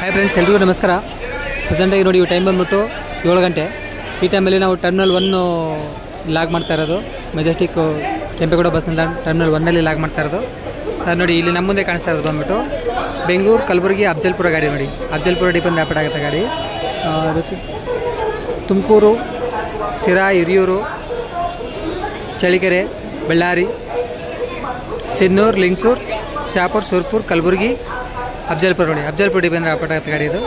Hi friends ಎಲ್ರಿಗೂ ನಮಸ್ಕಾರ. ಪ್ರೆಸೆಂಟಾಗಿ ನೋಡಿ ಟೈಮ್ ಬಂದ್ಬಿಟ್ಟು ಏಳು ಗಂಟೆ. ಈ ಟೈಮಲ್ಲಿ ನಾವು ಟರ್ಮಿನಲ್ ಒನ್ನು ಲಾಗ್ ಮಾಡ್ತಾ ಇರೋದು. ಮೆಜೆಸ್ಟಿಕ್ ಕೆಂಪೇಗೌಡ ಬಸ್ ನಿಲ್ದಾಣ ಟರ್ಮಿನಲ್ ಒನ್ನಲ್ಲಿ ಲಾಗ್ ಮಾಡ್ತಾ ಇರೋದು. ಅದು ನೋಡಿ ಇಲ್ಲಿ ನಮ್ಮ ಮುಂದೆ ಕಾಣಿಸ್ತಾ ಇರೋದು ಬಂದ್ಬಿಟ್ಟು ಬೆಂಗಳೂರು, ಕಲಬುರಗಿ, ಅಫ್ಜಲ್ಪುರ ಗಾಡಿ ನೋಡಿ. ಅಫ್ಜಲ್ಪುರ ಡಿಪೆಂಡ್ ವ್ಯಾಪಾರ ಆಗುತ್ತೆ ಗಾಡಿ. ತುಮಕೂರು, ಶಿರಾ, ಹಿರಿಯೂರು ಚಳಿಕೆರೆ ಬಳ್ಳಾರಿ ಸಿನ್ನೂರು ಲಿಂಗ್ಸೂರು ಶಾಪುರ್ ಸುರ್ಪುರ್ ಕಲಬುರಗಿ ಅಫ್ಜಲ್ಪುರ ಅಫ್ಜಲ್ಪುರ ಡಿಪಂದು ವ್ಯಾಪಾರ ಆಗುತ್ತೆ ಗಾಡಿ ಇದು.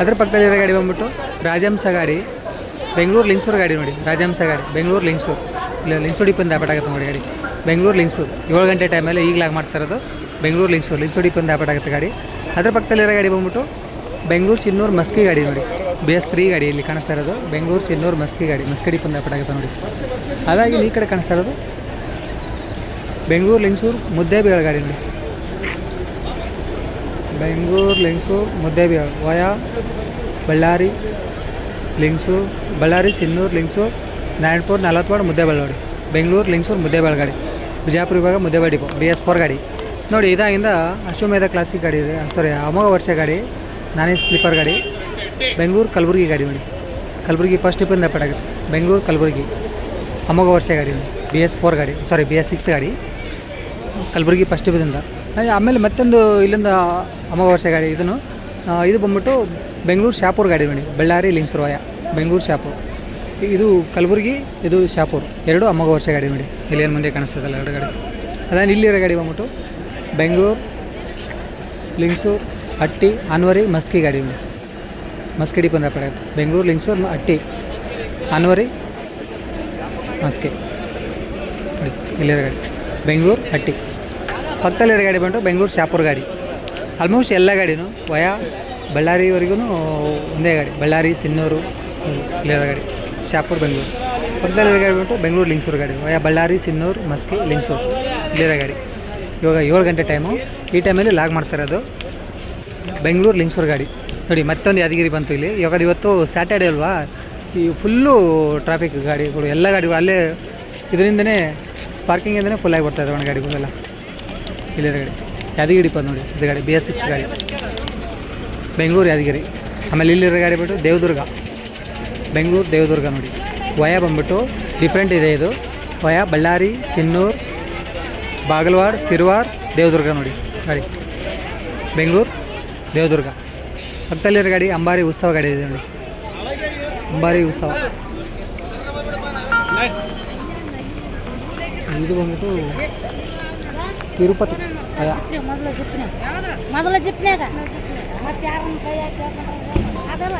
ಅದ್ರ ಪಕ್ಕದಲ್ಲಿರೋ ಗಾಡಿ ಬಂದ್ಬಿಟ್ಟು ರಾಜಹಂಸ ಗಾಡಿ, ಬೆಂಗಳೂರು ಲಿಂಗ್ಸೂರು ಗಾಡಿ ನೋಡಿ, ರಾಜಹಂಸ ಗಾಡಿ, ಬೆಂಗಳೂರು ಲಿಂಗ್ಸೂರು. ಇಲ್ಲ, ಲಿಂಗ್ಸೂರು ಡಿಪಂದು ನೋಡಿ ಗಾಡಿ. ಬೆಂಗಳೂರು ಲಿಂಗ್ಸೂರು, ಏಳು ಗಂಟೆ ಟೈಮಲ್ಲಿ ಈಗಲಾಗಿ ಮಾಡ್ತಾ ಇರೋದು ಬೆಂಗಳೂರು ಲಿಂಗ್ಸೂರು ಲಿಂಗ್ಸೂರು ಡಿಪಂದು ವ್ಯಾಪಾರ ಆಗುತ್ತೆ ಗಾಡಿ. ಅದ್ರ ಪಕ್ಕದಲ್ಲಿರೋ ಗಾಡಿ ಬಂದ್ಬಿಟ್ಟು ಬೆಂಗಳೂರು ಚಿನ್ನೂರು ಮಸ್ಕಿ ಗಾಡಿ ನೋಡಿ. ಬೇಸ್ ತ್ರೀ ಗಾಡಿ ಇಲ್ಲಿ ಕಾಣಿಸ್ತಾ ಇರೋದು, ಬೆಂಗಳೂರು ಚಿನ್ನೂರು ಮಸ್ಕಿ ಗಾಡಿ, ಮಸ್ಕಿ ಡಿಪಂದು ವ್ಯಾಪಾರ ಆಗುತ್ತೆ ನೋಡಿ. ಹಾಗಾಗಿ ಈ ಕಡೆ ಕಾಣಿಸ್ತಾ ಇರೋದು ಬೆಂಗಳೂರು, ಲಿಂಗ್ಸೂರು ಮುದ್ದೇಬಿಹಾಳ ಗಾಡಿ ನೋಡಿ. ಬೆಂಗಳೂರು, ಲಿಂಗ್ಸೂರು ಮುದ್ದೇಬಿಹಾಳ್ ವಯಾ ಬಳ್ಳಾರಿ, ಲಿಂಗ್ಸೂರು, ಬಳ್ಳಾರಿ, ಸಿನ್ನೂರು, ಲಿಂಗ್ಸೂರು, ನಾರಾಯಣಪುರ ಮುದ್ದೆ ನೋಡಿ ಬೆಂಗಳೂರು, ಲಿಂಗ್ಸೂರು ಮುದ್ದೇಬಾಳ್ ಗಾಡಿ ಬಿಜಾಪುರ ವಿಭಾಗ Muddebal depot B S four ಗಾಡಿ. ನೋಡಿ, ಇದಾಗಿಂದ ಅಶ್ವಮೇಧ ಕ್ಲಾಸಿಕ್ ಗಾಡಿ ಇದೆ. ಸಾರಿ ಅಮೋಘ ವರ್ಷ ಗಾಡಿ ನಾನೇ ಸ್ಲೀಪರ್ ಗಾಡಿ, ಬೆಂಗಳೂರು, ಕಲಬುರಗಿ ಗಾಡಿ ನೋಡಿ. ಕಲಬುರಗಿ ಫಸ್ಟ್ ಟಿಪ್ಪಿಂದ ಪಡಾಗುತ್ತೆ ಬೆಂಗಳೂರು, ಕಲಬುರಗಿ, ಅಮೋಘ ವರ್ಷ ಗಾಡಿ ಬಿ ಎಸ್ ಫೋರ್ ಗಾಡಿ ಸಾರಿ ಬಿ ಎಸ್ ಸಿಕ್ಸ್ ಗಾಡಿ, ಕಲಬುರಗಿ ಫಸ್ಟ್ ಟಿಪ್ಪಿಂದ ಆಮೇಲೆ ಮತ್ತೊಂದು ಇಲ್ಲಿಂದ ಅಮಾವಾಸ್ಯ ಗಾಡಿ ಇದನ್ನು. ಇದು ಬಂದ್ಬಿಟ್ಟು ಬೆಂಗಳೂರು ಶಾಪೂರ್ ಗಾಡಿ ಬನ್ನಿ. ಬಳ್ಳಾರಿ, ಲಿಂಗಸರ್ವಾಯ ವಯ ಬೆಂಗಳೂರು ಶಾಪೂರ್. ಇದು ಕಲಬುರಗಿ, ಇದು ಶಾಪೂರ್. ಎರಡು ಅಮಾವಾಸ್ಯ ಗಾಡಿ ಗಾಡಿ ಇಲ್ಲಿ ಏನು ಮುಂದೆ ಕಾಣಿಸ್ತದಲ್ಲ ಎರಡು ಗಾಡಿ. ಅದಾದ ಇಲ್ಲಿರೋ ಗಾಡಿ ಬಂದ್ಬಿಟ್ಟು ಬೆಂಗಳೂರು, ಲಿಂಗ್ಸೂರು, ಹಟ್ಟಿ ಅನ್ವರಿ ಮಸ್ಕಿ ಗಾಡಿ ನೋಡಿ ಮಸ್ಕಿ ಡಿಪಂದ ಪಡೆ ಬೆಂಗಳೂರು, ಲಿಂಗ್ಸೂರು, ಹಟ್ಟಿ ಅನ್ವರಿ ಮಸ್ಕಿ. ಇಲ್ಲಿರೋ ಗಾಡಿ. ಬೆಂಗಳೂರು, ಹಟ್ಟಿ. ಪಕ್ಕದಲ್ಲಿರೋ ಗಾಡಿ ಬಂದು ಬೆಂಗಳೂರು ಶಾಪುರ ಗಾಡಿ. ಆಲ್ಮೋಸ್ಟ್ ಎಲ್ಲ ಗಾಡಿನೂ ವಯಾ ಬಳ್ಳಾರಿವರೆಗೂ ಒಂದೇ ಗಾಡಿ, ಬಳ್ಳಾರಿ, ಸಿನ್ನೂರು ಇಲ್ಲಿರೋ ಗಾಡಿ, ಶಾಪುರ, ಬೆಂಗಳೂರು. ಪಕ್ಕದಲ್ಲಿರೋ ಗಾಡಿ ಬಂದು ಬೆಂಗಳೂರು, ಲಿಂಗ್ಸೂರು ಗಾಡಿ, ವಯಾ, ಬಳ್ಳಾರಿ, ಸಿನ್ನೂರು, ಮಸ್ಕಿ, ಲಿಂಗ್ಸೂರು ಇಲ್ಲಿರೋ ಗಾಡಿ. ಇವಾಗ ಏಳು ಗಂಟೆ ಟೈಮು ಈ ಟೈಮಲ್ಲಿ ಲಾಗ್ ಮಾಡ್ತಾ ಇರೋದು ಬೆಂಗಳೂರು, ಲಿಂಗ್ಸೂರು ಗಾಡಿ. ನೋಡಿ, ಮತ್ತೊಂದು ಯಾದಗಿರಿ ಬಂತು ಇಲ್ಲಿ. ಇವಾಗ ಇವತ್ತು ಸ್ಯಾಟರ್ಡೆ ಅಲ್ವಾ? ಈ ಫುಲ್ಲು ಟ್ರಾಫಿಕ್ ಗಾಡಿಗಳು, ಎಲ್ಲ ಗಾಡಿಗಳು ಅಲ್ಲೇ ಇದರಿಂದನೇ ಪಾರ್ಕಿಂಗಿಂದನೇ ಫುಲ್ ಆಗಿ ಇದ್ದಾವೆ ಗಾಡಿಗಳೆಲ್ಲ ಇಲ್ಲಿರೋ ಗಾಡಿ ಯಾದಗಿರಿ ನೋಡಿ, ಎದುರುಗಡೆ ಗಾಡಿ ಬಿ ಎಸ್ ಸಿಕ್ಸ್ ಗಾಡಿ. ಬೆಂಗಳೂರು ಯಾದಗಿರಿ. ಆಮೇಲೆ ಇಲ್ಲಿರೋ ಗಾಡಿ ಬಿಟ್ಟು ದೇವದುರ್ಗ. ಬೆಂಗಳೂರು, ದೇವದುರ್ಗ ನೋಡಿ. ವಯ ಬಂದ್ಬಿಟ್ಟು ಡಿಫ್ರೆಂಟ್ ಇದೆ ಇದು. ವಯ, ಬಳ್ಳಾರಿ, ಸಿನ್ನೂರು, ಬಾಗಲವಾಡ, ಸಿರ್ವಾರ್, ದೇವದುರ್ಗ ನೋಡಿ. ಗಾಡಿ. ಬೆಂಗಳೂರು, ದೇವದುರ್ಗ. ಪಕ್ಕದಲ್ಲಿರೋ ಗಾಡಿ ಅಂಬಾರಿ ಉತ್ಸವ ಗಾಡಿ ಇದೆ ನೋಡಿ. ಅಂಬಾರಿ ಉತ್ಸವ. ಇದು ಬಂದ್ಬಿಟ್ಟು ತಿರುಪತಿ. ಅಯ್ಯ. ಮೊದಲ ಮೊದಲ ಜಿಪ್ನ್ಯಾಗ ಮತ್ತೆ ಯಾರನ್ನ ಕೈ ಹಾಕಿ ಅದಲ್ಲ.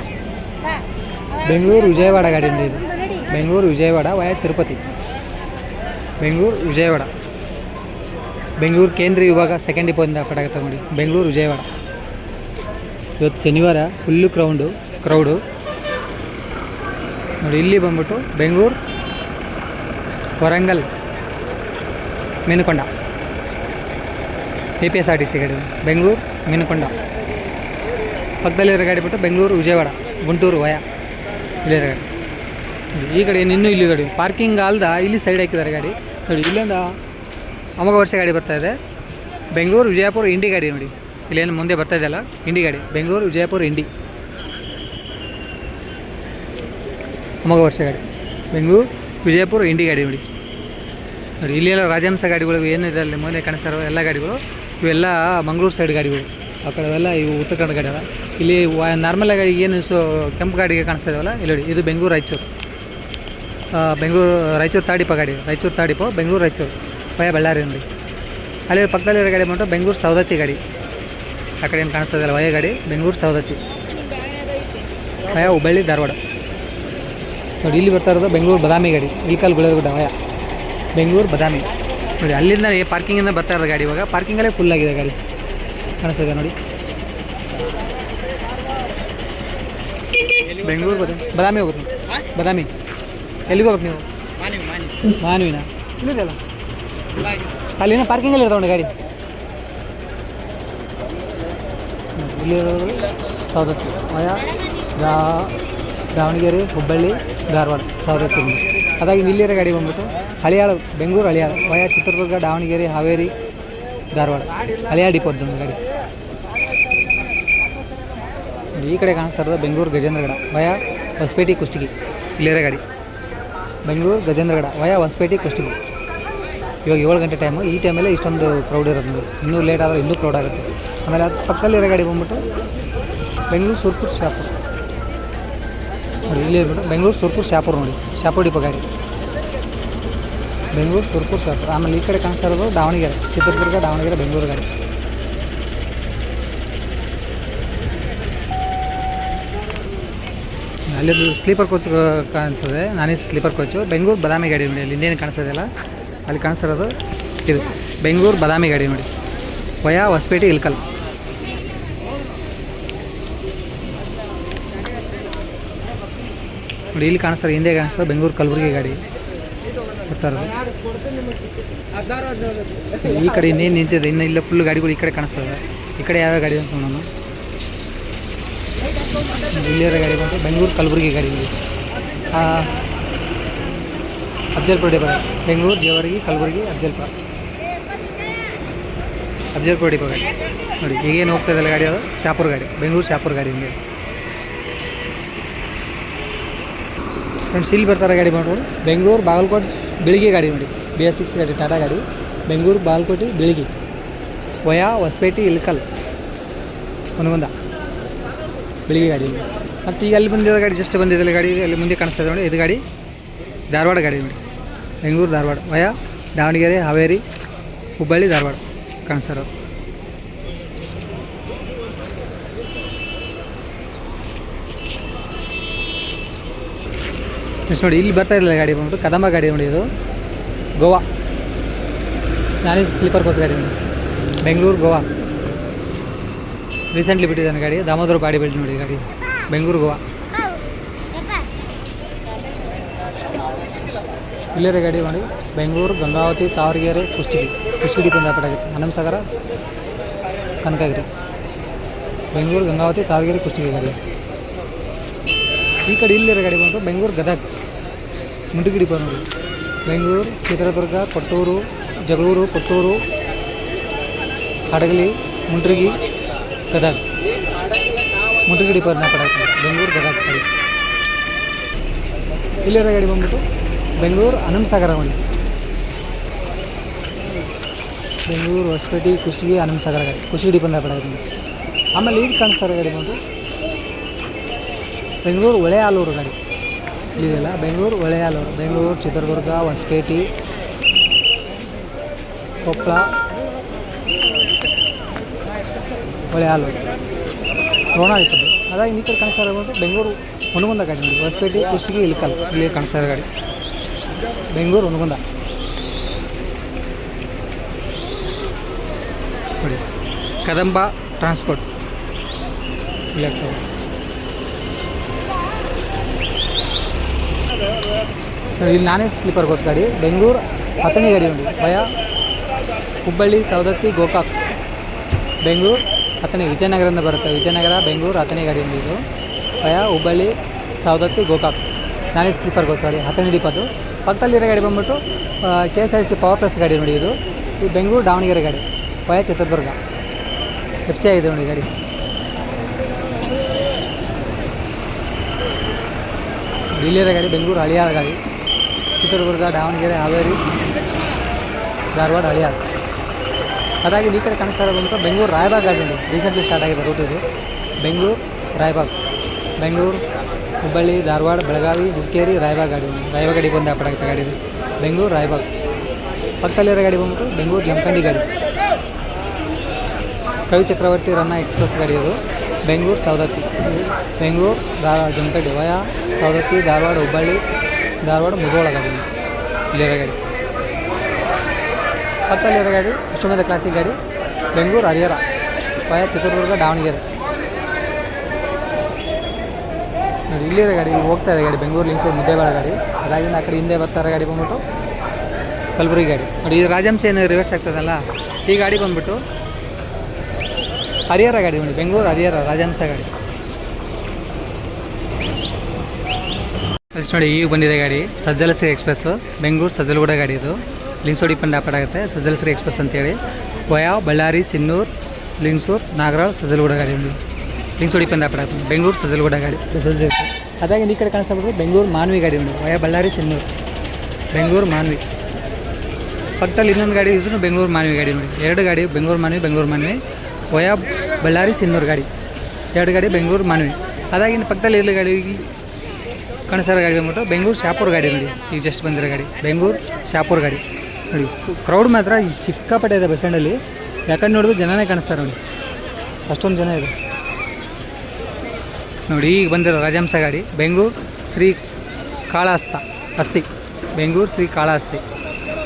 ಬಾ. ಬೆಂಗಳೂರು ವಿಜಯವಾಡ ಗಾಡಿ ಇದೆ. ಬೆಂಗಳೂರು ವಿಜಯವಾಡ ವಯ ತಿರುಪತಿ. ಬೆಂಗಳೂರು ವಿಜಯವಾಡ. ಬೆಂಗಳೂರು ಕೇಂದ್ರ ವಿಭಾಗ ಸೆಕೆಂಡ್ ಡಿಪೋದಿಂದ ಪಟಾಗುತ್ತೆ ನೋಡಿ ಬೆಂಗಳೂರು ವಿಜಯವಾಡ. ಇವತ್ತು ಶನಿವಾರ ಫುಲ್ಲು ಕ್ರೌಂಡು ಕ್ರೌಡು ನೋಡಿ ಇಲ್ಲಿ ಬಂದ್ಬಿಟ್ಟು Bengaluru Warangal ಮೀನುಕೊಂಡ. A P S R T C ಗಾಡಿ ಬೆಂಗಳೂರು ಮೀನುಕೊಂಡ. ಪಕ್ಕದಲ್ಲಿರೋ ಗಾಡಿ ಬಿಟ್ಟು ಬೆಂಗಳೂರು ವಿಜಯವಾಡ, ಗುಂಟೂರು, ವಯ. ಇಲ್ಲಿರೋ ಗಾಡಿ. ಈ ಕಡೆ ಇನ್ನೂ ಇಲ್ಲಿ ಗಾಡಿ. ಪಾರ್ಕಿಂಗ್ ಅಲ್ದ ಇಲ್ಲಿ ಸೈಡ್ ಹಾಕಿದ್ದಾರೆ ಗಾಡಿ. ನೋಡಿ, ಇಲ್ಲಿಂದ ಅಮೋಘ ವರ್ಷ ಗಾಡಿ ಬರ್ತಾ ಇದೆ. ಬೆಂಗಳೂರು ವಿಜಯಪುರ ಇಂಡಿ ಗಾಡಿ ನೋಡಿ. ಇಲ್ಲೇನು ಮುಂದೆ ಬರ್ತಾ ಇದೆಯಲ್ಲ? ಇಂಡಿ ಗಾಡಿ. ಬೆಂಗಳೂರು ವಿಜಯಪುರ ಇಂಡಿ ಅಮೋಘ ವರ್ಷ ಗಾಡಿ. ಬೆಂಗಳೂರು ವಿಜಯಪುರ ಇಂಡಿ ಗಾಡಿ ನೋಡಿ. ನೋಡಿ ಎಲ್ಲ ರಾಜಹಂಸ ಗಾಡಿಗಳು ಏನಿದೆ ಅಲ್ಲಿ ಮೂಲೆ ಕಾಣಿಸ್ತಾರೋ ಎಲ್ಲ ಗಾಡಿಗಳು ಇವೆಲ್ಲ ಮಂಗಳೂರು ಸೈಡ್ ಗಾಡಿಗಳು. ಆ ಕಡೆ ಎಲ್ಲ ಇವು ಉತ್ತರ ಕನ್ನಡ ಗಾಡಿ ಅಲ್ಲ ಇಲ್ಲಿ ನಾರ್ಮಲ್ ಆಗಿ ಏನು ಸೊ ಕೆಂಪು ಗಾಡಿಗೆ ಕಾಣಿಸ್ತಾ ಇದಾವಲ್ಲ, ಇಲ್ಲಿ ನೋಡಿ, ಇದು ಬೆಂಗಳೂರು ರಾಯಚೂರು. ಬೆಂಗಳೂರು ರಾಯಚೂರು ತಾಡಿಪ ಗಾಡಿ, ರಾಯಚೂರು ತಾಡಿಪ, ಬೆಂಗಳೂರು ರಾಯಚೂರು ಭಯ ಬಳ್ಳಾರಿ ನೋಡಿ. ಅಲ್ಲಿ ಪಕ್ಕದಲ್ಲಿರೋ ಗಾಡಿ ಬಂದು ಬೆಂಗಳೂರು ಸವದತ್ತಿ ಗಾಡಿ. ಆ ಕಡೆ ಏನು ಕಾಣಿಸ್ತಾ ಇದೆಯಲ್ಲ, ವಯ ಗಾಡಿ, ಬೆಂಗಳೂರು ಸವದತ್ತಿ. ವಯ ಹುಬ್ಬಳ್ಳಿ, ಧಾರವಾಡ. ನೋಡಿ, ಇಲ್ಲಿ ಬರ್ತಾ ಇರೋದು ಬೆಂಗಳೂರು ಬದಾಮಿ ಗಾಡಿ, ಇಲ್ಕಲ್ ಗುಡ ವಯ. ಬೆಂಗಳೂರು ಬದಾಮಿ. ನೋಡಿ ಅಲ್ಲಿಂದ ಪಾರ್ಕಿಂಗಿಂದ ಬರ್ತಾ ಇರೋದು ಗಾಡಿ ಇವಾಗ. ಪಾರ್ಕಿಂಗಲ್ಲೇ ಫುಲ್ ಆಗಿದೆ ಗಾಡಿ. ಕಾಣಿಸ್ತದೆ ನೋಡಿ. ಬೆಂಗಳೂರು ಬದಾಮಿ ಬದಾಮಿ ಹೋಗುತ್ತೆ ಬದಾಮಿ? ಎಲ್ಲಿಗೆ ಹೋಗ್ಬೇಕು ನೀವು? ಮಾನವಿನ? ಇಲ್ಲಿದೆಯಲ್ಲ ಅಲ್ಲಿನ ಪಾರ್ಕಿಂಗಲ್ಲಿ ಇರ್ತಾವೆ ಗಾಡಿ. ಇಲ್ಲಿ ಸೌದತ್ತಿ ದಾವಣಗೆರೆ ಹುಬ್ಬಳ್ಳಿ ಧಾರವಾಡ ಸೌದತ್ತಿ ಅದಾಗಿ ಇಲ್ಲಿರೋ ಗಾಡಿ ಬಂದ್ಬಿಟ್ಟು ಹಳಿಯಾಳ, ಬೆಂಗಳೂರು ಹಳಿಯಾಳ, ವಯ ಚಿತ್ರದುರ್ಗ, ದಾವಣಗೆರೆ, ಹಾವೇರಿ, ಧಾರವಾಡ. ಹಳಿಯಾಳ ಡಿಪೋದ್ದು ಗಾಡಿ. ಈ ಕಡೆ ಕಾಣಿಸ್ತಾ ಇರೋದು ಬೆಂಗಳೂರು ಗಜೇಂದ್ರಗಡ, ವಯ ಹೊಸಪೇಟೆ, ಕುಷ್ಟಗಿ. ಇಲ್ಲಿರೋ ಗಾಡಿ. ಬೆಂಗಳೂರು ಗಜೇಂದ್ರಗಡ, ವಯ ಹೊಸಪೇಟೆ, ಕುಷ್ಟಗಿ. ಇವಾಗ ಏಳು ಗಂಟೆ ಟೈಮು ಈ ಟೈಮಲ್ಲೇ ಇಷ್ಟೊಂದು ಕ್ರೌಡ್ ಇರೋದು ಇನ್ನೂ ಲೇಟ್ ಆದರೆ ಇನ್ನೂ ಕ್ರೌಡ್ ಆಗುತ್ತೆ. ಆಮೇಲೆ ಅದು ಪಕ್ಕದಲ್ಲಿರೋ ಗಾಡಿ ಬಂದ್ಬಿಟ್ಟು ಬೆಂಗಳೂರು ಸುರ್ಪುರ್ ಶಾಪುರ್. ಇಲ್ಲಿ ಇರ್ಬಿಟ್ಟು ಬೆಂಗಳೂರು ಸುರ್ಪುರ್ ಶಾಪುರ್ ನೋಡಿ. ಶಾಪುರ್ ಡಿಪೋ ಗಾಡಿ. ಬೆಂಗಳೂರು, ಸುರ್ಪುರ್ ಸರ್ ಆಮೇಲೆ ಈ ಕಡೆ ಕಾಣಿಸ್ತಾ ದಾವಣಗೆರೆ, ಚಿತ್ರದುರ್ಗ, ದಾವಣಗೆರೆ, ಬೆಂಗಳೂರು ಗಾಡಿ. ಅಲ್ಲಿ ಸ್ಲೀಪರ್ ಕೋಚ್ ಕಾಣಿಸ್ತದೆ. ನಾನೇ ಸ್ಲೀಪರ್ ಕೋಚು. ಬೆಂಗಳೂರು ಬದಾಮಿ ಗಾಡಿ ನೋಡಿ, ಅಲ್ಲಿ ಇನ್ನೇನು ಕಾಣಿಸೋದಿಲ್ಲ ಅಲ್ಲಿ? ಕಾಣಿಸ್ತಿರೋದು ಇದು, ಬೆಂಗಳೂರು ಬದಾಮಿ ಗಾಡಿ ನೋಡಿ. ವಯಾ ಹೊಸಪೇಟೆ ಇಲ್ಕಲ್. ನೋಡಿ, ಇಲ್ಲಿ ಕಾಣಿಸ್ತಾರೆ ಹಿಂದೆ ಕಾಣಿಸ್ತಾರೆ ಬೆಂಗಳೂರು ಕಲಬುರಗಿ ಗಾಡಿ. ಬರ್ತಾ ಇರೋದು ಈ ಕಡೆ ಇನ್ನೇನು ನಿಂತಿದೆ? ಇನ್ನು ಇಲ್ಲ ಫುಲ್ ಗಾಡಿಗಳು ಈ ಕಡೆ ಕಾಣಿಸ್ತದೆ. ಈ ಕಡೆ ಯಾವ್ಯಾವ ಗಾಡಿ ಅಂತ ನೋಡೋಣ. ಇಲ್ಲಿಯರ ಗಾಡಿ ಬಂತು ಬೆಂಗಳೂರು ಕಲಬುರಗಿ ಗಾಡಿ ಅಫ್ಜಲ್ಪುರ ಡಿಪೋ ಬೆಂಗಳೂರು, ಜೇವರ್ಗಿ, ಕಲಬುರಗಿ ಅಫ್ಜಲ್ಪುರ ಅಫ್ಜಲ್ಪುರ ಡಿಪೋ ಗಾಡಿ. ನೋಡಿ, ಈಗೇನು ಹೋಗ್ತಾ ಇದೆ ಗಾಡಿ ಅದು? ಶಾಪುರ್ ಗಾಡಿ. ಬೆಂಗಳೂರು ಶಾಪುರ್ ಗಾಡಿ ಹಿಂಗೆ. ಫ್ರೆಂಡ್ಸ್ ಇಲ್ಲಿ ಬರ್ತಾರೆ ಗಾಡಿ ಮಾಡ್ಬೋದು ಬೆಂಗಳೂರು, ಬಾಗಲಕೋಟೆ. ಬೆಳಿಗ್ಗೆ ಗಾಡಿ ನೋಡಿ. ಬಿ ಎಸ್ ಸಿಕ್ಸ್ ಗಾಡಿ ಟಾಟಾ ಗಾಡಿ. ಬೆಂಗಳೂರು ಬಾಲ್ಕೋಟೆ ಬೆಳಿಗ್ಗೆ ವಯಾ, ಹೊಸಪೇಟೆ ಇಲ್ಕಲ್ ಹೊನಗುಂದ ಬೆಳಿಗ್ಗೆ ಗಾಡಿ ಮತ್ತು ಈಗ ಅಲ್ಲಿ ಬಂದಿರೋ ಗಾಡಿ ಜಸ್ಟ್ ಬಂದಿದ್ದಲ್ಲ ಗಾಡಿ ಅಲ್ಲಿ ಮುಂದೆ ಕಾಣಿಸ್ತಾ ಇದೆ ನೋಡಿ. ಇದು ಗಾಡಿ ಧಾರವಾಡ ಗಾಡಿ ನೋಡಿ. ಬೆಂಗಳೂರು ಧಾರವಾಡ. ವಯಾ, ದಾವಣಗೆರೆ, ಹಾವೇರಿ, ಹುಬ್ಬಳ್ಳಿ, ಧಾರವಾಡ ಕಾಣಿಸ್ತಾ ನೆಕ್ಸ್ಟ್ ನೋಡಿ, ಇಲ್ಲಿ ಬರ್ತಾ ಇರಲಿಲ್ಲ ಗಾಡಿ ಬಂದ್ಬಿಟ್ಟು. ಕದಂಬ ಗಾಡಿ ನೋಡಿ ಇದು. ಗೋವಾ. ನಾನೇ ಸ್ಲೀಪರ್ ಕೋಚ್ ಗಾಡಿ ಬೆಂಗಳೂರು, ಗೋವಾ. ರೀಸೆಂಟ್ಲಿ ಬಿಟ್ಟಿದ್ದಾನೆ ಗಾಡಿ. ದಾಮೋದರ ಬಾಡಿ ಬಿಲ್ಡ್ ನೋಡಿ ಗಾಡಿ. ಬೆಂಗಳೂರು, ಗೋವಾ. ಇಲ್ಲೇ ಗಾಡಿ ಮಾಡಿ ಬೆಂಗಳೂರು, ಗಂಗಾವತಿ ತಾವರಗೆರೆ ಕುಷ್ಟಗಿ. ಕುಷ್ಟಗಿ ಕುಂದಾಪುರ ಆಗುತ್ತೆ. ಹನುಮಸಾಗರ, ಕನಕಗಿರಿ. ಬೆಂಗಳೂರು, ಗಂಗಾವತಿ ತಾವರಗೆರೆ ಕುಷ್ಟಗಿ ಗಾಡಿ. ಈ ಕಡೆ ಇಲ್ಲಿರೋ ಗಾಡಿ ಬಂತು ಬೆಂಗಳೂರು, ಗದಗ್. ಮುಂಡಗಿರಿ ಬಂದು ಬೆಂಗಳೂರು, ಚಿತ್ರದುರ್ಗ, ಕೊಟ್ಟೂರು, ಜಗಳೂರು ಕೊಟ್ಟೂರು ಹಡಗಲಿ, ಮುಂಡ್ರಿಗಿ, ಗದಗ. ಮುಂಡ್ರಿಗಿ ಪರ್ನ ಪಡಾಯ್ತು ಬೆಂಗಳೂರು, ಗದಗ ಕಡೆ ಇಲ್ಲಿರೋ ಗಾಡಿ ಬಂದ್ಬಿಟ್ಟು ಬೆಂಗಳೂರು ಅನಂತಸಾಗರ ಗಾಡಿ ಬೆಂಗಳೂರು, ಹೊಸಪೇಟೆ, ಕುಷ್ಟಗಿ, ಅನಂತಸಾಗರ ಗಾಡಿ. ಕುಷ್ಟಗಿ ಬಂದ ಪಡಾಯ್ತು ಆಮೇಲೆ ಈಗ ಕಾಣಿಸ್ತಾರೆ ಗಾಡಿ ಬಂದು ಬೆಂಗಳೂರು, ಹೊಳೆಯಾಲೂರು ಗಾಡಿ. ಇದೆಯಲ್ಲ ಬೆಂಗಳೂರು ಹೊಳೆಯಾಲೂರು ಬೆಂಗಳೂರು, ಚಿತ್ರದುರ್ಗ, ಹೊಸಪೇಟೆ ಕೊಪ್ಪಳ ಹೊಳೆಯಾಲೂರು ರೋಣ ಇರ್ತದೆ ಅದಾಗಿ ಈ ಕಡೆ ಕಾಣಿಸ್ತಾ ಬೆಂಗಳೂರು, ಹುನಗುಂದ ಗಾಡಿ ನೋಡಿ. ಹೊಸಪೇಟೆ, ಕುಷ್ಟಗಿ ಇಲ್ಕಲ್ ಇಲ್ಲಿ ಕಾಣಿಸ್ತಾ ಗಾಡಿ. ಬೆಂಗಳೂರು, ಹುನಗುಂದ. ನೋಡಿ. ಕದಂಬ ಟ್ರಾನ್ಸ್ಪೋರ್ಟ್. ಇಲ್ಲಿ ಇಲ್ಲಿ ನಾನೇ ಸ್ಲೀಪರ್ ಕೋಚ್ ಗಾಡಿ, ಬೆಂಗಳೂರು ಹತ್ತನೇ ಗಾಡಿ ಉಂಟು, ಭಯ. ಹುಬ್ಬಳ್ಳಿ, ಸವದತ್ತಿ, ಗೋಕಾಕ್. ಬೆಂಗಳೂರು ಹತ್ತನೇ, ವಿಜಯನಗರದಿಂದ ಬರುತ್ತೆ. ವಿಜಯನಗರ, ಬೆಂಗಳೂರು ಹತ್ತನೇ ಗಾಡಿ ಉಂಟು ಇದು. ಭಯ, ಹುಬ್ಬಳ್ಳಿ, ಸವದತ್ತಿ, ಗೋಕಾಕ್. ನಾನೇ ಸ್ಲೀಪರ್ ಕೋಚ್ ಗಾಡಿ, ಹತ್ತನೇ ಡಿಪದು ಪಕ್ಕದಲ್ಲಿರೋ ಗಾಡಿ ಬಂದ್ಬಿಟ್ಟು K S R C power plus ಗಾಡಿ ನೋಡಿ ಇದು. ಇದು ಬೆಂಗಳೂರು ದಾವಣಗೆರೆ ಗಾಡಿ, ಭಯ, ಚಿತ್ರದುರ್ಗ. ಎಫ್ ಆಗಿದೆ ನೋಡಿ ಗಾಡಿ. ಇಲ್ಲಿರೋ ಗಾಡಿ ಬೆಂಗಳೂರು ಹಳಿಯಾರ ಗಾಡಿ. ಚಿತ್ರದುರ್ಗ, ದಾವಣಗೆರೆ, ಹಾವೇರಿ, ಧಾರವಾಡ, ಹಳಿಯಾಳ. ಅದಾಗಿ ಈ ಕಡೆ ಕಾಣಿಸ್ತಾ ಇರೋದು ಅಂತ Bengaluru, Raybag garden recently start ಆಗಿದೆ ರೂಟ್ ಇದು. ಬೆಂಗಳೂರು, ರಾಯಬಾಗ್. ಬೆಂಗಳೂರು, ಹುಬ್ಬಳ್ಳಿ, ಧಾರವಾಡ, ಬೆಳಗಾವಿ, ಹುಕ್ಕೇರಿ, ರಾಯಬಾಗ್ ಗಾಡಿ. ರಾಯಬಾಗ್ ಗಾಡಿ ಬಂದು ಆಪಡ್ ಆಗುತ್ತೆ ಬೆಂಗಳೂರು, ರಾಯಬಾಗ್. ಪಕ್ಕದಲ್ಲಿರೋ ಗಾಡಿ ಬಂದ್ಬಿಟ್ಟು ಬೆಂಗಳೂರು, ಜಮಖಂಡಿ ಗಾಡಿ. ಕವಿ ಚಕ್ರವರ್ತಿ ರನ್ನ ಎಕ್ಸ್ಪ್ರೆಸ್ ಗಾಡಿ ಅದು. ಬೆಂಗಳೂರು, ಸವದತ್ತಿ. ಬೆಂಗಳೂರು ಜಮಖಂಡಿ. ವಯ, ಸವದತ್ತಿ, ಧಾರವಾಡ, ಹುಬ್ಬಳ್ಳಿ ಧಾರವಾಡ ಮುಧೋಳ ಗಾಡಿ. ಇಲ್ಲಿರೋ ಗಾಡಿ. ಪಕ್ಕದಲ್ಲಿರೋ ಗಾಡಿ ಅಷ್ಟೊಂದು ಕ್ಲಾಸಿಕ್ ಗಾಡಿ, ಬೆಂಗಳೂರು ಹರಿಹರ, ಪಾಯ ಚಿತ್ರದುರ್ಗ, ದಾವಣಗೆರೆ. ನೋಡಿ, ಇಲ್ಲಿರೋ ಗಾಡಿ ಹೋಗ್ತಾ ಇದೆ ಗಾಡಿ, ಬೆಂಗಳೂರು ಲಿಂಚೂರು ಮುದ್ದೇಬಾಳ ಗಾಡಿ. ಅದಾಗಿಂದ ಆ ಕಡೆ ಹಿಂದೆ ಬರ್ತಾರೆ ಗಾಡಿ ಬಂದ್ಬಿಟ್ಟು ಕಲಬುರಗಿ ಗಾಡಿ. ನೋಡಿ, ಇದು ರಾಜಹಂಸ ಏನು ರಿವರ್ಸ್ ಆಗ್ತದಲ್ಲ, ಈ ಗಾಡಿ ಬಂದ್ಬಿಟ್ಟು ಹರಿಹರ ಗಾಡಿ, ನೋಡಿ, ಬೆಂಗಳೂರು ಹರಿಹರ, ರಾಜಹಂಸ ಗಾಡಿ. ಅಲ್ಲಿ ನೋಡಿ, ಈಗ ಬಂದಿದೆ ಗಾಡಿ. ಸಜ್ಜಲಸಿರಿ ಎಕ್ಸ್ಪ್ರೆಸ್ಸು ಬೆಂಗಳೂರು ಸಜ್ಜಲಗೂಡ ಗಾಡಿ ಇದು. ಲಿಂಗ್ಸೂರು ಡಿಪೆಂಡ್ ಆಗುತ್ತೆ. ಸಜ್ಜಲಸಿರಿ ಎಕ್ಸ್ಪ್ರೆಸ್ ಅಂತೇಳಿ. ವಯಾ ಬಳ್ಳಾರಿ ಸಿನ್ನೂರು ಲಿಂಗ್ಸೂರು ನಾಗರಾಳ್ ಸಜ್ಜಲಗೂಡ ಗಾಡಿ ಒಂದು. ಲಿಂಗ್ಸೋಡಿ ಆಗುತ್ತೆ. ಬೆಂಗಳೂರು ಸಜ್ಜಲಗೂಡ ಗಾಡಿ. ಸಜಲ್ ಅದಾಗಿ ಈ ಕಡೆ ಕಾಣಿಸ್ತಾ ಬಿಟ್ಟು ಬೆಂಗಳೂರು ಮಾನ್ವಿ ಗಾಡಿ ಉಂಟು ವಯಾ ಬಳ್ಳಾರಿ ಸಿನ್ನೂರು ಬೆಂಗಳೂರು ಮಾನ್ವಿ ಪಕ್ಕದಲ್ಲಿ ಇನ್ನೊಂದು ಗಾಡಿ ಇದ್ರು ಬೆಂಗಳೂರು ಮಾನ್ವಿ ಗಾಡಿ ನೋಡಿ. ಎರಡು ಗಾಡಿ ಬೆಂಗಳೂರು ಮಾನ್ವಿ ಬೆಂಗಳೂರು ಮಾನ್ವಿ ವಯಾ ಬಳ್ಳಾರಿ ಸಿನ್ನೂರು ಗಾಡಿ. ಎರಡು ಗಾಡಿ ಬೆಂಗಳೂರು ಮಾನ್ವಿ ಅದಾಗಿನ ಪಕ್ಕದಲ್ಲಿ ಇರಲಿ ಗಾಡಿ. ಕಣಸರ ಗಾಡಿ ಬಂದ್ಬಿಟ್ಟು ಬೆಂಗಳೂರು ಶಾಪುರ್ ಗಾಡಿ ನೋಡಿ. ಈಗ ಜಸ್ಟ್ ಬಂದಿರೋ ಗಾಡಿ. ಬೆಂಗಳೂರು ಶಾಪುರ್ ಗಾಡಿ. ನೋಡಿ ಕ್ರೌಡ್ ಮಾತ್ರ ಈ ಸಿಕ್ಕಾಪಟ್ಟೆ ಇದೆ ಬಸ್ ಸ್ಟ್ಯಾಂಡಲ್ಲಿ ಯಾಕಂದ್ರೆ ನೋಡಿದ್ರು ಜನನೇ ಕಾಣಿಸ್ತಾರೆ ನೋಡಿ ಅಷ್ಟೊಂದು ಜನ ಇದೆ. ನೋಡಿ, ಈಗ ಬಂದಿರೋ ರಾಜಹಂಸ ಗಾಡಿ. ಬೆಂಗಳೂರು ಶ್ರೀ ಕಾಳಹಸ್ತ ಅಸ್ತಿ ಬೆಂಗಳೂರು ಶ್ರೀ ಕಾಳಹಸ್ತಿ.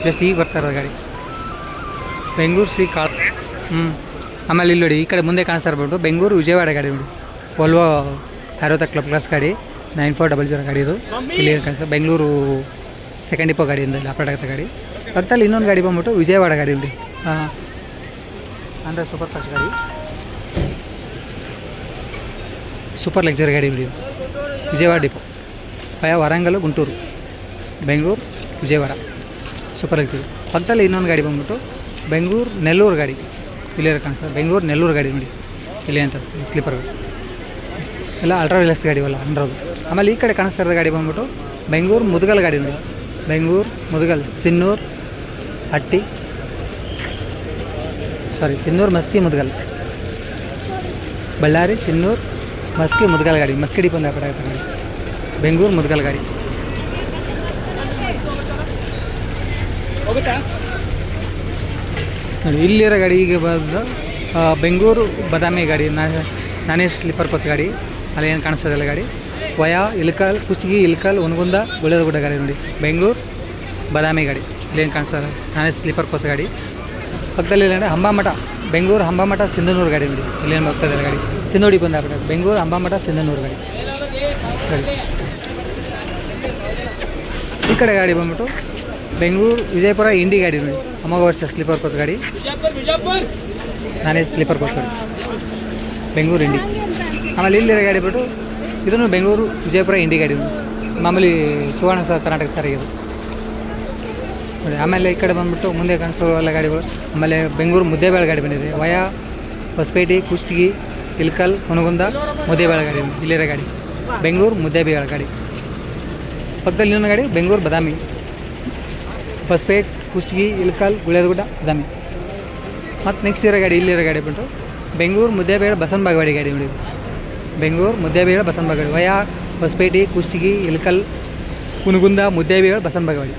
ಜಸ್ಟ್ ಈಗ ಬರ್ತಾ ಇರೋ ಗಾಡಿ. ಬೆಂಗಳೂರು ಶ್ರೀ ಕಾಳ ಹ್ಞೂ ಆಮೇಲೆ ಇಲ್ಲಿ ನೋಡಿ, ಈ ಕಡೆ ಮುಂದೆ ಕಾಣಿಸ್ತಾ ಇರ್ಬೋದು ಬೆಂಗಳೂರು ವಿಜಯವಾಡ ಗಾಡಿ ನೋಡಿ. ವೋಲ್ವೋ ಅರವತ್ತ ಕ್ಲಬ್ ಕ್ಲಾಸ್ ಗಾಡಿ. ನೈನ್ ಫೋರ್ ಡಬಲ್ ಜೀರೋ ಗಾಡಿ ಇದು ಇಲ್ಲಿ ಕಾಣಿಸ್ತಾ ಬೆಂಗಳೂರು ಸೆಕೆಂಡ್ ಡಿಪೋ ಗಾಡಿಯಿಂದ ಇಲ್ಲಿ ಆಪರೇಟ್ ಆಗುತ್ತೆ ಗಾಡಿ ಪಕ್ಕದಲ್ಲಿ ಇನ್ನೊಂದು ಗಾಡಿ ಬಂದ್ಬಿಟ್ಟು ವಿಜಯವಾಡ ಗಾಡಿ ನೋಡಿ ಹಾಂ ಅಂದರೆ ಸೂಪರ್ ಫಾಸ್ಟ್ ಗಾಡಿ ಸೂಪರ್ ಲಕ್ಸರಿ ಗಾಡಿ ಬಿಡಿ Vijayawada depot via Warangal Guntur Bengaluru Vijayawada super luxury ಪಕ್ಕದಲ್ಲಿ ಇನ್ನೊಂದು ಗಾಡಿ ಬಂದ್ಬಿಟ್ಟು ಬೆಂಗಳೂರು ನೆಲ್ಲೂರು ಗಾಡಿ ಇಲ್ಲೇ ಕಾಣಿಸ್ತದೆ ಬೆಂಗಳೂರು ನೆಲ್ಲೂರು ಗಾಡಿ ನೋಡಿ ಇಲ್ಲಿ ಅಂತ ಸ್ಲೀಪರ್ ಎಲ್ಲ ಅಲ್ಟ್ರಾ ರಿಲ್ಯಾಕ್ಸ್ ಗಾಡಿ ಅಲ್ಲ ಅಂಡ್ರದು ಆಮೇಲೆ ಈ ಕಡೆ ಕಾಣಿಸ್ತಾ ಇರೋ ಗಾಡಿ ಬಂದ್ಬಿಟ್ಟು ಬೆಂಗಳೂರು ಮುದಗಲ್ ಗಾಡಿ ನೋಡಿ. ಬೆಂಗಳೂರು ಮುದುಗಲ್ ಸಿನ್ನೂರು ಹಟ್ಟಿ ಸಾರಿ ಸಿನ್ನೂರು ಮಸ್ಕಿ ಮುದಗಲ್ ಬಳ್ಳಾರಿ ಸಿನ್ನೂರು ಮಸ್ಕಿ ಮುದಗಲ್ ಗಾಡಿ. ಮಸ್ಕಿ ಡಿಪ್ ಒಂದು ಆಗುತ್ತೆ ಗಾಡಿ. ಬೆಂಗಳೂರು ಮುದಗಲ್ ಗಾಡಿ. ನೋಡಿ ಇಲ್ಲಿರೋ ಗಾಡಿ ಈಗ ಬಂದು ಬೆಂಗಳೂರು ಬದಾಮಿ ಗಾಡಿ ನಾ- ನಾನೇ ಸ್ಲೀಪರ್ ಕೋಚ್ ಗಾಡಿ. ಅಲ್ಲಿ ಏನು ಕಾಣಿಸ್ತದಲ್ಲ ಗಾಡಿ? ವಯಾ, ಇಲ್ಕಲ್, ಕುಚ್ಗಿ, ಇಲ್ಕಲ್, ಉನಗುಂದ ಗುಡ್ಡ ಗಾಡಿ ನೋಡಿ. ಬೆಂಗಳೂರು, ಬದಾಮಿ ಗಾಡಿ. ಇಲ್ಲೇನು ಕಾಣಿಸ್ತದೆ ನಾನೇ ಸ್ಲೀಪರ್ ಕೋಚ್ ಗಾಡಿ. ಪಕ್ಕದಲ್ಲಿ ಇಲ್ಲ ಹಂಬಾಮಠ. ಬೆಂಗಳೂರು, ಹಂಬಾಮಠ, ಸಿಂಧನೂರು ಗಾಡಿ ನೋಡಿ. ಇಲ್ಲೇನು ಹೋಗ್ತದೆ ಗಾಡಿ? ಸಿಂಧೋಡಿ ಬಂದಾಗ ಬೆಂಗಳೂರು, ಹಂಬಾಮಠ, ಸಿಂಧನೂರು ಗಾಡಿ. ಈ ಕಡೆ ಗಾಡಿ ಬಂದ್ಬಿಟ್ಟು ಬೆಂಗಳೂರು, ವಿಜಯಪುರ, ಇಂಡಿ ಗಾಡಿ ನೋಡಿ. ಅಮೋಘ ವರ್ಷ ಸ್ಲೀಪರ್ ಕೋಚ್ ಗಾಡಿ. ನಾನೇ ಸ್ಲೀಪರ್ ಕೋಚ್ ಗಾಡಿ. ಬೆಂಗಳೂರು, ಇಂಡಿ. ಆಮೇಲೆ ಇಲ್ಲಿರೋ ಗಾಡಿ ಬಿಟ್ಟು ಇದನ್ನು ಬೆಂಗಳೂರು, ವಿಜಯಪುರ, ಇಂಡಿ ಗಾಡಿ ಮಾಮೂಲಿ ಸುವರ್ಣ ಸರ್ ಕರ್ನಾಟಕ ಸಾರಿಗೆ ನೋಡಿ, ಆಮೇಲೆ ಈ ಕಡೆ ಬಂದುಬಿಟ್ಟು ಮುಂದೆ ಕಾಣಿಸೋ ಎಲ್ಲ ಗಾಡಿಗಳು. ಆಮೇಲೆ ಬೆಂಗಳೂರು ಮುದ್ದೇಬೇಳೆ ಗಾಡಿ ಬಂದಿದೆ. ವಯಾ, ಹೊಸಪೇಟೆ, ಕುಷ್ಟಗಿ, ಇಲ್ಕಲ್, ಹುನಗುಂದ, ಮುದ್ದೇಬೇಳೆ ಗಾಡಿ ಇಲ್ಲಿರೋ ಗಾಡಿ. ಬೆಂಗಳೂರು ಮುದ್ದೇಬೇಳೆ ಗಾಡಿ. ಪಕ್ಕದಲ್ಲಿ ಇನ್ನೊಂದು ಗಾಡಿ, ಬೆಂಗಳೂರು ಬದಾಮಿ. ಹೊಸಪೇಟೆ, ಕುಷ್ಟಗಿ, ಇಲ್ಕಲ್ ಗುಳೇದಗುಡ್ಡ ಬದಾಮಿ. ಮತ್ತು ನೆಕ್ಸ್ಟ್ ಇರೋ ಗಾಡಿ, ಇಲ್ಲಿರೋ ಗಾಡಿ ಬಿಟ್ಟು ಬೆಂಗಳೂರು ಮುದ್ದೇಬೇಳೆ ಬಸವನಬಾಗವಾಡಿ ಗಾಡಿ ನೋಡಿದ್ದು ಬೆಂಗಳೂರು ಮುದ್ದೇಬೇಳೆ ಬಸವನಬಾಗವಾಡಿ. ವಯಾ, ಹೊಸಪೇಟೆ, ಕುಷ್ಟಗಿ ಇಲ್ಕಲ್ ಕುನಗುಂದ ಬಸವನ ಬಸವನಬಾಗವಾಡಿ.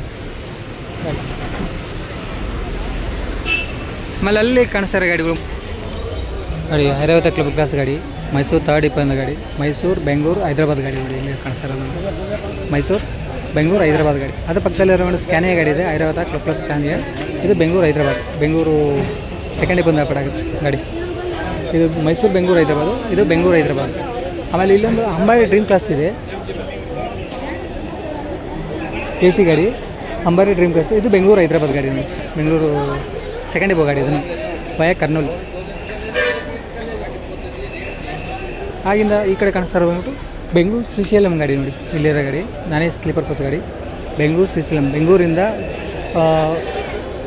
ಆಮೇಲೆ ಅಲ್ಲಿ ಕಾಣಿಸ್ತಾರೆ ಗಾಡಿಗಳು. ಗಾಡಿ ಐರಾವತ ಕ್ಲಬ್ ಕ್ಲಾಸ್ ಗಾಡಿ, ಮೈಸೂರು ಥರ್ಡ್ ಇಪ್ಪಂದ ಗಾಡಿ, ಮೈಸೂರು, ಬೆಂಗಳೂರು, ಹೈದರಾಬಾದ್ ಗಾಡಿ ಇಲ್ಲಿ ಕಾಣಿಸ್ತಾರೆ ಮೈಸೂರು, ಬೆಂಗಳೂರು, ಹೈದರಾಬಾದ್ ಗಾಡಿ. ಅದ್ರ ಪಕ್ಕದಲ್ಲಿ ಒಂದು ಸ್ಕ್ಯಾನೇ ಗಾಡಿ ಇದೆ ಐರಾವತ ಕ್ಲಬ್ ಕ್ಲಾಸ್ ಸ್ಕ್ಯಾನಿಯ ಇದು ಬೆಂಗಳೂರು, ಹೈದರಾಬಾದ್, ಬೆಂಗಳೂರು ಸೆಕೆಂಡ್ ಇಪ್ಪಂದ ಆಗುತ್ತೆ ಗಾಡಿ. ಇದು ಮೈಸೂರು ಬೆಂಗಳೂರು ಹೈದ್ರಾಬಾದು, ಇದು ಬೆಂಗಳೂರು ಹೈದ್ರಾಬಾದ್. ಆಮೇಲೆ ಇಲ್ಲೊಂದು ಅಂಬಾರಿ ಡ್ರೀಮ್ ಕ್ಲಾಸ್ ಇದೆ. ಎ ಸಿ ಗಾಡಿ, ಅಂಬಾರಿ ಡ್ರೀಮ್ ಕ್ಲಾಸ್ ಇದು ಬೆಂಗಳೂರು ಹೈದ್ರಾಬಾದ್ ಗಾಡಿ ಬೆಂಗಳೂರು ಸೆಕೆಂಡ್ ಇಬೋ ಗಾಡಿ ಇದನ್ನು. ವಯ ಕರ್ನೂಲ್. ಆಗಿಂದ ಈ ಕಡೆ ಕಾಣಿಸ್ತಾ ಬಂದ್ಬಿಟ್ಟು ಬೆಂಗಳೂರು ಶ್ರೀಶೈಲಂ ಗಾಡಿ ನೋಡಿ. ಇಲ್ಲಿರೋ ಗಾಡಿ. ನಾನೇ ಸ್ಲೀಪರ್ ಬಸ್ ಗಾಡಿ. ಬೆಂಗಳೂರು ಶ್ರೀಶೈಲಂ. ಬೆಂಗಳೂರಿಂದ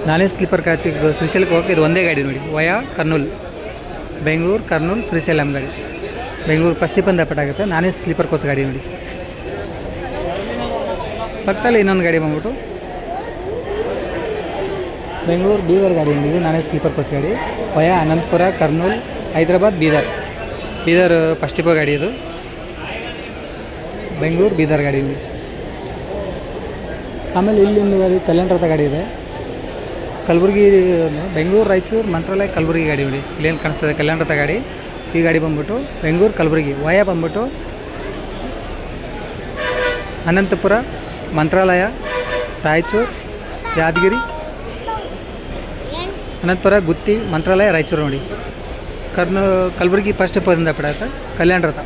ನಾನೇ ಸ್ಲೀಪರ್ ಕಾಚಿ ಶ್ರೀಶೈಲಕ್ಕೆ ಹೋಗಕ್ಕೆ ಇದು ಒಂದೇ ಗಾಡಿ ನೋಡಿ. ವಯಾ ಕರ್ನೂಲ್. ಬೆಂಗಳೂರು, ಕರ್ನೂಲ್, ಶ್ರೀಶೈಲಂ ಗಾಡಿ ಬೆಂಗಳೂರು ಫಸ್ಟ್ ಬಂದ ಆಗುತ್ತೆ. ನಾನೇ ಸ್ಲೀಪರ್ ಕೋಚ್ ಗಾಡಿ ನೋಡಿ. ಪಕ್ಕದಲ್ಲಿ ಇನ್ನೊಂದು ಗಾಡಿ ಬಂದ್ಬಿಟ್ಟು ಬೆಂಗಳೂರು, ಬೀದರ್ ಗಾಡಿ ನೋಡಿ ನಾನೇ ಸ್ಲೀಪರ್ ಕೋಚ್ ಗಾಡಿ. ವಯಾ, ಅನಂತಪುರ, ಕರ್ನೂಲ್, ಹೈದ್ರಾಬಾದ್, ಬೀದರ್. ಬೀದರ್ ಫಸ್ಟ್ ಗಾಡಿ ಇದು. ಬೆಂಗಳೂರು, ಬೀದರ್ ಗಾಡಿ ಆಮೇಲೆ ಇಲ್ಲಿ ಒಂದು ಗಾಡಿ ಕಲ್ಯಾಣ ರಥ ಗಾಡಿ ಇದೆ. ಕಲಬುರಗಿ ಬೆಂಗಳೂರು, ರಾಯಚೂರು, ಮಂತ್ರಾಲಯ, ಕಲಬುರ್ಗಿ ಗಾಡಿ ನೋಡಿ. ಇಲ್ಲೇನು ಕಾಣಿಸ್ತದೆ ಕಲ್ಯಾಣ ರಥ ಗಾಡಿ. ಈ ಗಾಡಿ ಬಂದ್ಬಿಟ್ಟು ಬೆಂಗಳೂರು, ಕಲಬುರಗಿ, ವಯ ಬಂದ್ಬಿಟ್ಟು ಅನಂತಪುರ, ಮಂತ್ರಾಲಯ, ರಾಯಚೂರು, ಯಾದಗಿರಿ, ಅನಂತಪುರ, ಗುತ್ತಿ, ಮಂತ್ರಾಲಯ, ರಾಯಚೂರು ನೋಡಿ. ಕರ್ನ, ಕಲಬುರಗಿ ಫಸ್ಟ್ ಪದಿಂದ ಪಡಾಕ ಕಲ್ಯಾಣ ರಥ.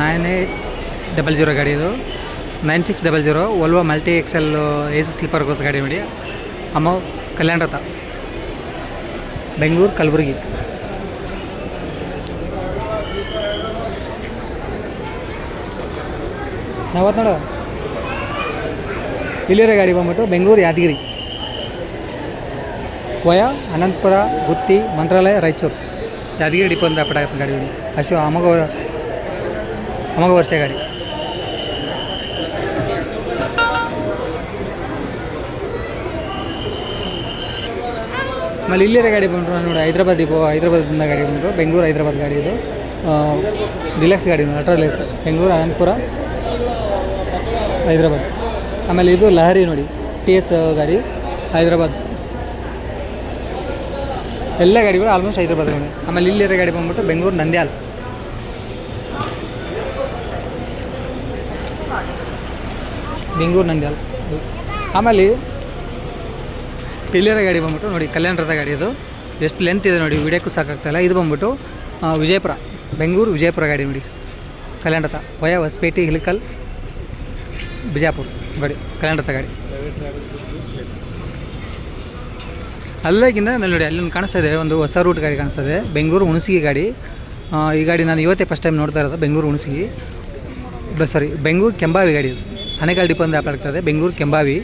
ನೈನ್ ಏಯ್ಟ್ ಡಬಲ್ ಜೀರೋ ಗಾಡಿ ಇದು. Nine six double zero Volvo multi axle A C sleeper coach ಗಾಡಿ ನೋಡಿ. ಅಮ್ಮ ಕಲ್ಯಾಣ ರಥ. ಬೆಂಗಳೂರು ಕಲಬುರಗಿ. ನಾವತ್ತು ನೋಡು. ಇಲ್ಲಿರೋ ಗಾಡಿ ಬಂದ್ಬಿಟ್ಟು ಬೆಂಗಳೂರು ಯಾದಗಿರಿ. ವಯ ಅನಂತಪುರ ಗುತ್ತಿ ಮಂತ್ರಾಲಯ ರಾಯಚೂರು. ಯಾದಗಿರಿ ಡಿಪೋ ಅಂತ ಪಟಾಕ ಗಾಡಿ ಅಶು ಅಮಗ ಅಮಗ ವರ್ಷ ಗಾಡಿ. ಆಮೇಲೆ ಇಲ್ಲಿರೋ ಗಾಡಿ ಬಂದರು, ನೋಡಿ ಹೈದ್ರಾಬಾದ್ ಡಿಪೋ ಹೈದ್ರಾಬಾದಿಂದ ಗಾಡಿ ಬಂದರು, ಬೆಂಗಳೂರು ಹೈದ್ರಾಬಾದ್ ಗಾಡಿ ಇದು. ಡಿಲೆಕ್ಸ್ ಗಾಡಿ ಅಲ್ಟ್ರಾ ಲೆಕ್ಸ್ ಬೆಂಗಳೂರು, ಅನಂತಪುರ, ಹೈದ್ರಾಬಾದ್. ಆಮೇಲೆ ಇದು ಲಹರಿ ನೋಡಿ ಟಿ ಎಸ್ ಗಾಡಿ, ಹೈದ್ರಾಬಾದ್. ಎಲ್ಲ ಗಾಡಿಗಳು ಆಲ್ಮೋಸ್ಟ್ ಹೈದ್ರಾಬಾದ್ ಗಾಡಿ ಆಮೇಲೆ ಇಲ್ಲಿರೋ ಗಾಡಿ ಬಂದ್ಬಿಟ್ಟು ಬೆಂಗಳೂರು ನಂದ್ಯಾಲ್. ಬೆಂಗಳೂರು ನಂದ್ಯಾಲ್. ಆಮೇಲೆ ಇಲ್ಲಿರೋ ಗಾಡಿ ಬಂದ್ಬಿಟ್ಟು ನೋಡಿ, ಕಲ್ಯಾಣರದ ಗಾಡಿ ಇದು. ಎಷ್ಟು ಲೆಂತ್ ಇದೆ ನೋಡಿ ವಿಡಿಯೋಕ್ಕೂ ಸಾಕಾಗ್ತಾಯಿಲ್ಲ ಇದು ಬಂದ್ಬಿಟ್ಟು ವಿಜಯಪುರ, ಬೆಂಗಳೂರು ವಿಜಯಪುರ ಗಾಡಿ ನೋಡಿ. ಕಲ್ಯಾಣರಥ, ವಯ ಹೊಸಪೇಟೆ, ಹಿಲಕಲ್, ಬಿಜಾಪುರ ಗಾಡಿ, ಕಲ್ಯಾಣರಥ ಗಾಡಿ. ಅಲ್ಲಾಗಿಂದ ನಾನು ನೋಡಿ ಅಲ್ಲಿ ಕಾಣಿಸ್ತಾ ಇದೆ, ಒಂದು ಹೊಸ ರೂಟ್ ಗಾಡಿ ಕಾಣಿಸ್ತಾ ಇದೆ. ಬೆಂಗಳೂರು ಹುಣಸಿಗೆ ಗಾಡಿ. ಈ ಗಾಡಿ ನಾನು ಇವತ್ತೇ ಫಸ್ಟ್ ಟೈಮ್ ನೋಡ್ತಾ ಇರೋದು, ಬೆಂಗಳೂರು ಹುಣಸಗಿ. ಸಾರಿ ಬೆಂಗಳೂರು ಕೆಂಬಾವಿ ಗಾಡಿ ಇದು. ಅನೆಕಾಲ್ ಡಿಪೋ ಅಂತ ಆಗ್ತದೆ ಬೆಂಗಳೂರು ಕೆಂಬಾವಿ.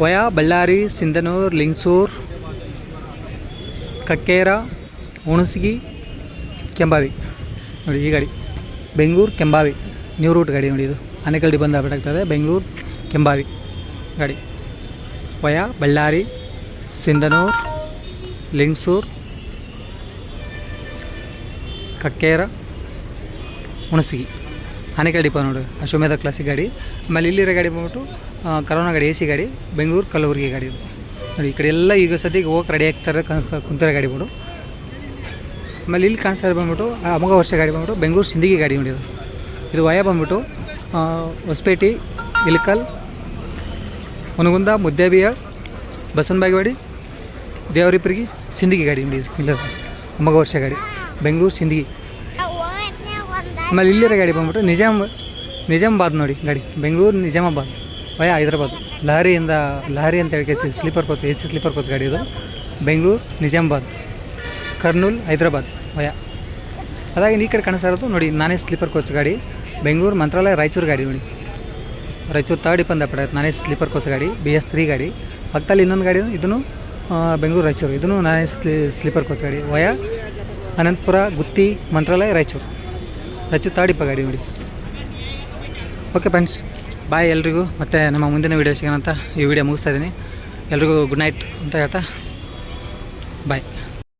ವಯ ಬಳ್ಳಾರಿ, ಸಿಂಧನೂರು, ಲಿಂಗ್ಸೂರು, ಕಕ್ಕೇರ, ಹುಣಸಗಿ, ಕೆಂಬಾವಿ. ನೋಡಿ, ಈ ಗಾಡಿ. ಬೆಂಗಳೂರು, ಕೆಂಬಾವಿ. ನ್ಯೂ ರೂಟ್ ಗಾಡಿ ನೋಡಿ ಇದು. ಅನೇಕಲ್ಲಿ ಬಂದು ಅಂತ ಆಗ್ತದೆ. ಬೆಂಗಳೂರು, ಕೆಂಬಾವಿ ಗಾಡಿ. ವಯಾ ಬಳ್ಳಾರಿ, ಸಿಂಧನೂರು, ಲಿಂಗ್ಸೂರು, ಕಕ್ಕೇರ, ಹುಣಸಗಿ. ಆನೆಕಲ್ ಡಿಪ ನೋಡಿ. ಅಶ್ವಮೇಧ ಕ್ಲಾಸಿಕ್ ಗಾಡಿ. ಆಮೇಲೆ ಇಲ್ಲಿರೋ ಗಾಡಿ ಬಂದ್ಬಿಟ್ಟು ಕರೋನಾ ಗಾಡಿ, ಎ ಸಿ ಗಾಡಿ, ಬೆಂಗಳೂರು ಕಲಬುರಗಿ ಗಾಡಿ ನೋಡಿ, ಈ ಕಡೆ ಎಲ್ಲ ಈಗ ಸದ್ಯಕ್ಕೆ ಹೋಗಕ್ಕೆ ರೆಡಿ ಆಗ್ತಾರೆ ಕುಂತರ ಗಾಡಿ ಕುಂತಿರೋ ಗಾಡಿಗಳು ಆಮೇಲೆ ಇಲ್ಲಿ ಕಾಣಿಸ್ತಾ ಇರೋ ಬಂದ್ಬಿಟ್ಟು ಅಮೋಘ ವರ್ಷ ಗಾಡಿ ಬಂದ್ಬಿಟ್ಟು ಬೆಂಗಳೂರು ಸಿಂದಗಿ ಗಾಡಿ ನೋಡಿದ್ರು ಇದು. ವಯ ಬಂದ್ಬಿಟ್ಟು ಹೊಸಪೇಟೆ ಇಲಕಲ್ ಹುನಗುಂದ, ಮುದ್ದೇಬಿಯ, ಬಸವನಬಾಗೇವಾಡಿ ದೇವರಿಪರಿಗೆ ಸಿಂದಗಿ ಗಾಡಿ ನೋಡಿದ್ರು ಇಲ್ಲ ಅಮೋಘ ವರ್ಷ ಗಾಡಿ, ಬೆಂಗಳೂರು ಸಿಂದಗಿ. ಆಮೇಲೆ ಇಲ್ಲಿರೋ ಗಾಡಿ ಬಂದ್ಬಿಟ್ಟು ನಿಜಾಮ್, ನಿಜಾಮಾಬಾದ್ ನೋಡಿ ಗಾಡಿ, ಬೆಂಗಳೂರು ನಿಜಾಮಾಬಾದ್. ವಯ ಹೈದ್ರಾಬಾದ್. ಲಹರಿಯಿಂದ ಲಹರಿ ಅಂತ ಹೇಳಿ C sleeper coach A C sleeper coach ಗಾಡಿ ಇದು. ಬೆಂಗಳೂರು, ನಿಜಾಮಾಬಾದ್. ಕರ್ನೂಲ್, ಹೈದ್ರಾಬಾದ್. ವಯ ಅದಾಗಿ ಈ ಕಡೆ ಕಾಣಿಸ್ತಾ ಇರೋದು ನೋಡಿ, ನಾನೇ ಸ್ಲೀಪರ್ ಕೋಚ್ ಗಾಡಿ. ಬೆಂಗಳೂರು ಮಂತ್ರಾಲಯ, ರಾಯಚೂರು ಗಾಡಿ ನೋಡಿ. ರಾಯಚೂರು ತರ್ಡ್ ಇಪ್ಪಂದ ಪಡ, ನಾನೇ ಸ್ಲೀಪರ್ ಕೋಚ್ ಗಾಡಿ, ಬಿ ಎಸ್ ತ್ರೀ ಗಾಡಿ. ಪಕ್ಕದಲ್ಲಿ ಇನ್ನೊಂದು ಗಾಡಿ ಇದನ್ನು ಬೆಂಗಳೂರು, ರಾಯಚೂರು. ಇದನ್ನು ನಾನೇ ಸ್ಲೀ, ಸ್ಲೀಪರ್ ಕೋಚ್ ಗಾಡಿ. ವಯ ಅನಂತಪುರ, ಗುತ್ತಿ, ಮಂತ್ರಾಲಯ, ರಾಯಚೂರು. ರಾಯಚೂರು ತರ್ಡ್ ಇಪ್ಪ ಗಾಡಿ ನೋಡಿ. Okay friends. ಬಾಯ್ ಎಲ್ರಿಗೂ, ಮತ್ತು ನಮ್ಮ ಮುಂದಿನ ವೀಡಿಯೋ ಸಿಗೋಣ ಅಂತ ಈ ವಿಡಿಯೋ ಮುಗಿಸ್ತಾ ಇದ್ದೀನಿ. ಎಲ್ರಿಗೂ ಗುಡ್ ನೈಟ್ ಅಂತ ಹೇಳ್ತಾ ಬಾಯ್